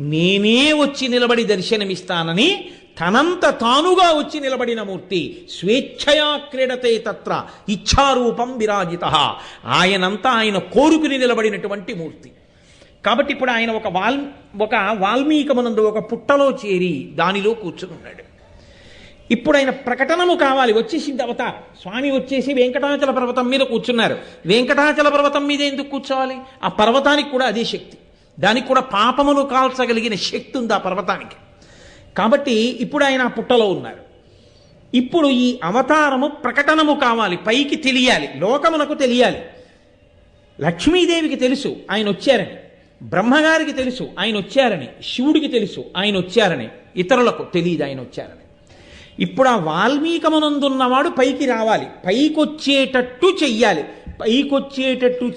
నేనే వచ్చి నిలబడి దర్శనమిస్తానని తనంత తానుగా వచ్చి నిలబడిన మూర్తి స్వేచ్ఛయా క్రీడతే తత్ర ఇచ్ఛారూపం విరాజిత. ఆయనంతా ఆయన కోరుకుని నిలబడినటువంటి మూర్తి. కాబట్టి ఇప్పుడు ఆయన ఒక వాల్ ఒక వాల్మీకమునందు ఒక పుట్టలో చేరి దానిలో కూర్చుని ఉన్నాడు ఇప్పుడు ఆయన ప్రకటనము కావాలి. వచ్చేసింది అవతారం. స్వామి వచ్చేసి వెంకటాచల పర్వతం మీద కూర్చున్నారు. వెంకటాచల పర్వతం మీద ఎందుకు కూర్చోవాలి? ఆ పర్వతానికి కూడా అదే శక్తి. దానికి కూడా పాపమును కాల్చగలిగిన శక్తి ఉంది ఆ పర్వతానికి. కాబట్టి ఇప్పుడు ఆయన ఆ పుట్టలో ఉన్నారు. ఇప్పుడు ఈ అవతారము ప్రకటనము కావాలి పైకి తెలియాలి లోకమునకు తెలియాలి. లక్ష్మీదేవికి తెలుసు ఆయన వచ్చారని. బ్రహ్మగారికి తెలుసు ఆయన వచ్చారని. శివుడికి తెలుసు ఆయన వచ్చారని. ఇతరులకు తెలియదు ఆయన వచ్చారని. ఇప్పుడు ఆ వాల్మీకమునందున్నవాడు పైకి రావాలి పైకొచ్చేటట్టు చెయ్యాలి. పైకొచ్చేటట్టు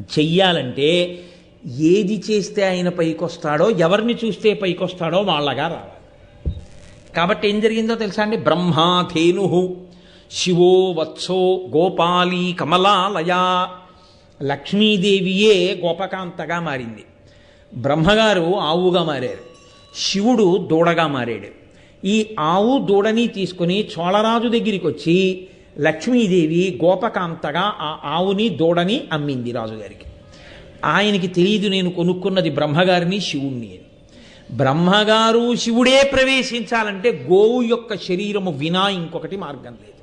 చెయ్యాలంటే ఏది చేస్తే ఆయన పైకొస్తాడో ఎవరిని చూస్తే పైకొస్తాడో వాళ్ళగా రావాలి. కాబట్టి ఏం జరిగిందో తెలుసా అండి? బ్రహ్మాధేను శివో వత్సో గోపాలి కమలాలయ లక్ష్మీదేవియే గోపకాంతగా మారింది. బ్రహ్మగారు ఆవుగా మారారు. శివుడు దూడగా మారాడు. ఈ ఆవు దూడని తీసుకుని చోళరాజు దగ్గరికి వచ్చి లక్ష్మీదేవి గోపకాంతగా ఆ ఆవుని దూడని అమ్మింది రాజుగారికి. ఆయనకి తెలియదు నేను కొనుక్కున్నది బ్రహ్మగారిని శివుణ్ణి అని. బ్రహ్మగారు శివుడే ప్రవేశించాలంటే గోవు యొక్క శరీరము వినా ఇంకొకటి మార్గం లేదు.